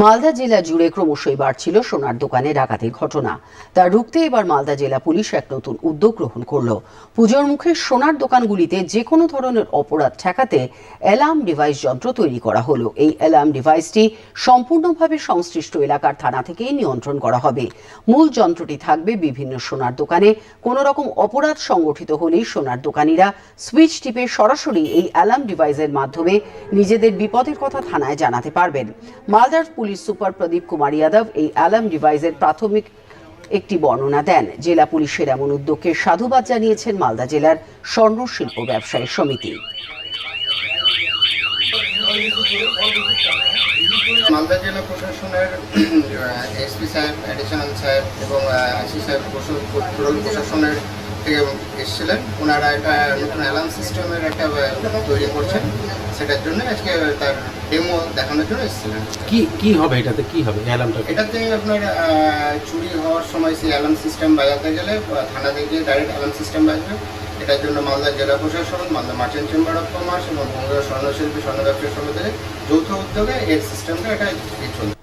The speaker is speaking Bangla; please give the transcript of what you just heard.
মালদা জেলা জুড়ে ক্রমশই বাড়ছিল সোনার দোকানে ডাকাতির ঘটনা। তা রুখতে এবার মালদা জেলা পুলিশ এক নতুন উদ্যোগ গ্রহণ করল। পুজোর মুখে সোনার দোকানগুলিতে যে কোনো ধরনের অপরাধ ঠেকাতে অ্যালার্ম ডিভাইস যন্ত্র তৈরি করা হলো। এই অ্যালার্ম ডিভাইসটি সম্পূর্ণভাবে সংশ্লিষ্ট এলাকার থানা থেকেই নিয়ন্ত্রণ করা হবে। মূল যন্ত্রটি থাকবে বিভিন্ন সোনার দোকানে। কোনো রকম অপরাধ সংগঠিত হলেই সোনার দোকানিরা সুইচ টিপে সরাসরি এই অ্যালার্ম ডিভাইসের মাধ্যমে নিজেদের বিপদের কথা থানায় জানাতে পারবেন। মালদার পুলিশ সুপার প্রদীপ কুমার যাদব এই অ্যালার্ম ডিভাইসের প্রাথমিক একটি বর্ণনা দেন। জেলা পুলিশের এমন উদ্যোগকে সাধুবাদ জানিয়েছেন মালদা জেলার স্বর্ণ শিল্প ব্যবসায়ী সমিতি। মালদা জেলা প্রশাসনের এসপি সাহেব অ্যাডিশনাল সাহেব এবং আইসি সাহেব প্রশাসনের থেকে এসেছিলেন। ওনারা একটা নতুন অ্যালার্ম সিস্টেমের একটা তৈরি করছেন সেটার জন্য আজকে তার ডেমো দেখানোর জন্য এসেছিলেন। কি কি হবে এটাতে? কি হবে অ্যালার্মটা এটাতে আপনার চুরি হওয়ার সময় সেই অ্যালার্ম সিস্টেম বাজাতে গেলে থানা থেকে ডাইরেক্ট অ্যালার্ম সিস্টেম বাজবে। এটার জন্য মালদা জেলা প্রশাসন Malda merchant chamber of commerce এবং বঙ্গীয় স্বর্ণশিল্পী স্বর্ণ ব্যবসায়ী সমিতির যৌথ উদ্যোগে এর সিস্টেমটা এটা চলছে